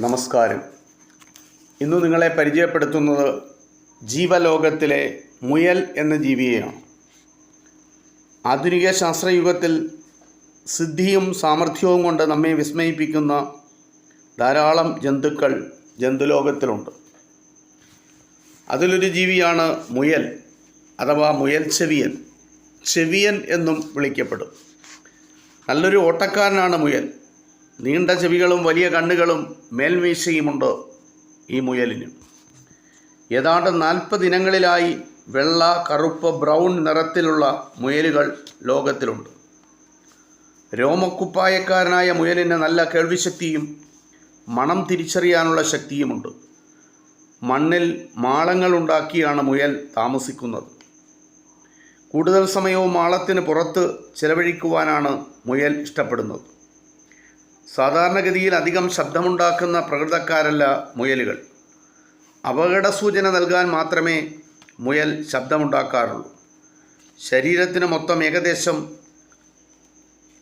നമസ്കാരം. ഇന്ന് നിങ്ങളെ പരിചയപ്പെടുത്തുന്നത് ജീവലോകത്തിലെ മുയൽ എന്ന ജീവിയെയാണ്. ആധുനിക ശാസ്ത്രയുഗത്തിൽ സിദ്ധിയും സാമർഥ്യവും കൊണ്ട് നമ്മെ വിസ്മയിപ്പിക്കുന്ന ധാരാളം ജന്തുക്കൾ ജന്തുലോകത്തിലുണ്ട്. അതിലൊരു ജീവിയാണ് മുയൽ അഥവാ മുയൽ ചെവിയൻ. ചെവിയൻ എന്നും വിളിക്കപ്പെടും. നല്ലൊരു ഓട്ടക്കാരനാണ് മുയൽ. നീണ്ട ചെവികളും വലിയ കണ്ണുകളും മേൽമീശയുമുണ്ട് ഈ മുയലിന്. ഏതാണ്ട് നാൽപ്പത് ഇനങ്ങളിലായി വെള്ള കറുപ്പ് ബ്രൗൺ നിറത്തിലുള്ള മുയലുകൾ ലോകത്തിലുണ്ട്. രോമക്കുപ്പായക്കാരനായ മുയലിന് നല്ല കേൾവിശക്തിയും മണം തിരിച്ചറിയാനുള്ള ശക്തിയുമുണ്ട്. മണ്ണിൽ മാളങ്ങൾ ഉണ്ടാക്കിയാണ് മുയൽ താമസിക്കുന്നത്. കൂടുതൽ സമയവും മാളത്തിന് പുറത്ത് ചെലവഴിക്കുവാനാണ് മുയൽ ഇഷ്ടപ്പെടുന്നത്. സാധാരണഗതിയിൽ അധികം ശബ്ദമുണ്ടാക്കുന്ന പ്രകൃതക്കാരല്ല മുയലുകൾ. അപകട സൂചന നൽകാൻ മാത്രമേ മുയൽ ശബ്ദമുണ്ടാക്കാറുള്ളൂ. ശരീരത്തിന് മൊത്തം ഏകദേശം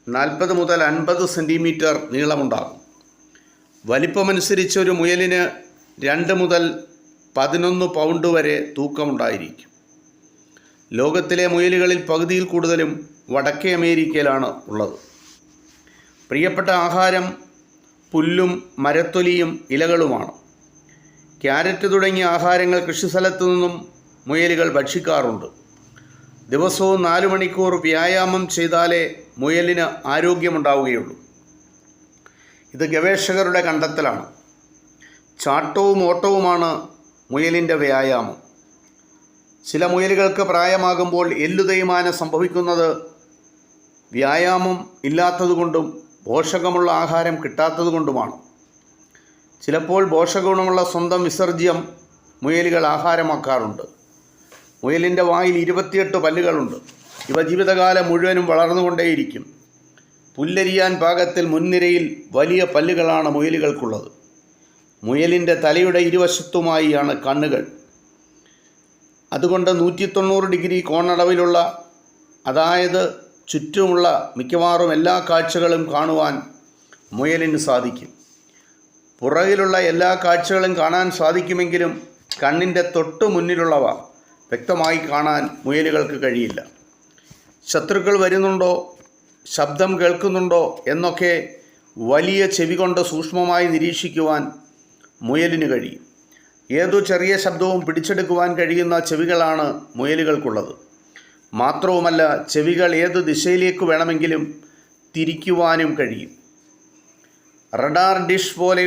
നാൽപ്പത് മുതൽ അൻപത് സെന്റിമീറ്റർ നീളമുണ്ടാകും. വലിപ്പമനുസരിച്ച് ഒരു മുയലിന് രണ്ട് മുതൽ പതിനൊന്ന് പൗണ്ട് വരെ തൂക്കമുണ്ടായിരിക്കും. ലോകത്തിലെ മുയലുകളിൽ പകുതിയിൽ കൂടുതലും വടക്കേ അമേരിക്കയിലാണ് ഉള്ളത്. പ്രിയപ്പെട്ട ആഹാരം പുല്ലും മരത്തൊലിയും ഇലകളുമാണ്. ക്യാരറ്റ് തുടങ്ങിയ ആഹാരങ്ങൾ കൃഷിസ്ഥലത്തു നിന്നും മുയലുകൾ ഭക്ഷിക്കാറുണ്ട്. ദിവസവും നാല് മണിക്കൂർ വ്യായാമം ചെയ്താലേ മുയലിന് ആരോഗ്യമുണ്ടാവുകയുള്ളൂ. ഇത് ഗവേഷകരുടെ കണ്ടെത്തലാണ്. ചാട്ടവും ഓട്ടവുമാണ് മുയലിന്റെ വ്യായാമം. ചില മുയലുകൾക്ക് പ്രായമാകുമ്പോൾ എല്ലു തേയ്മാനം സംഭവിക്കുന്നത് വ്യായാമം ഇല്ലാത്തതുകൊണ്ടും പോഷകമുള്ള ആഹാരം കിട്ടാത്തതുകൊണ്ടുമാണ് ചിലപ്പോൾ പോഷകഗുണമുള്ള സ്വന്തം വിസർജ്യം മുയലുകൾ ആഹാരമാക്കാറുണ്ട്. മുയലിന്റെ വായിൽ ഇരുപത്തിയെട്ട് പല്ലുകളുണ്ട്. ഇവ ജീവിതകാലം മുഴുവനും വളർന്നുകൊണ്ടേയിരിക്കും. പുല്ലരിയാൻ പാകത്തിൽ മുൻനിരയിൽ വലിയ പല്ലുകളാണ് മുയലുകൾക്കുള്ളത്. മുയലിന്റെ തലയുടെ ഇരുവശത്തുമായിയാണ് കണ്ണുകൾ. അതുകൊണ്ട് നൂറ്റി തൊണ്ണൂറ് ഡിഗ്രി കോണളവിലുള്ള അതായത് ചുറ്റുമുള്ള മിക്കവാറും എല്ലാ കാഴ്ചകളും കാണുവാൻ മുയലിന് സാധിക്കും. പുറകിലുള്ള എല്ലാ കാഴ്ചകളും കാണാൻ സാധിക്കുമെങ്കിലും കണ്ണിന്റെ തൊട്ടു മുന്നിലുള്ളവ വ്യക്തമായി കാണാൻ മുയലുകൾക്ക് കഴിയില്ല. ശത്രുക്കൾ വരുന്നുണ്ടോ? ശബ്ദം കേൾക്കുന്നുണ്ടോ? എന്നൊക്കെ വലിയ ചെവി കൊണ്ട് സൂക്ഷ്മമായി നിരീക്ഷിക്കുവാൻ മുയലിന് കഴിയും. ഏതു ചെറിയ ശബ്ദവും പിടിച്ചെടുക്കുവാൻ കഴിയുന്ന ചെവികളാണ് മുയലുകൾക്കുള്ളത്. മാത്രവുമല്ല ചെവികൾ ഏത് ദിശയിലേക്ക് വേണമെങ്കിലും തിരിക്കുവാനും കഴിയും. റഡാർ ഡിഷ് പോലെ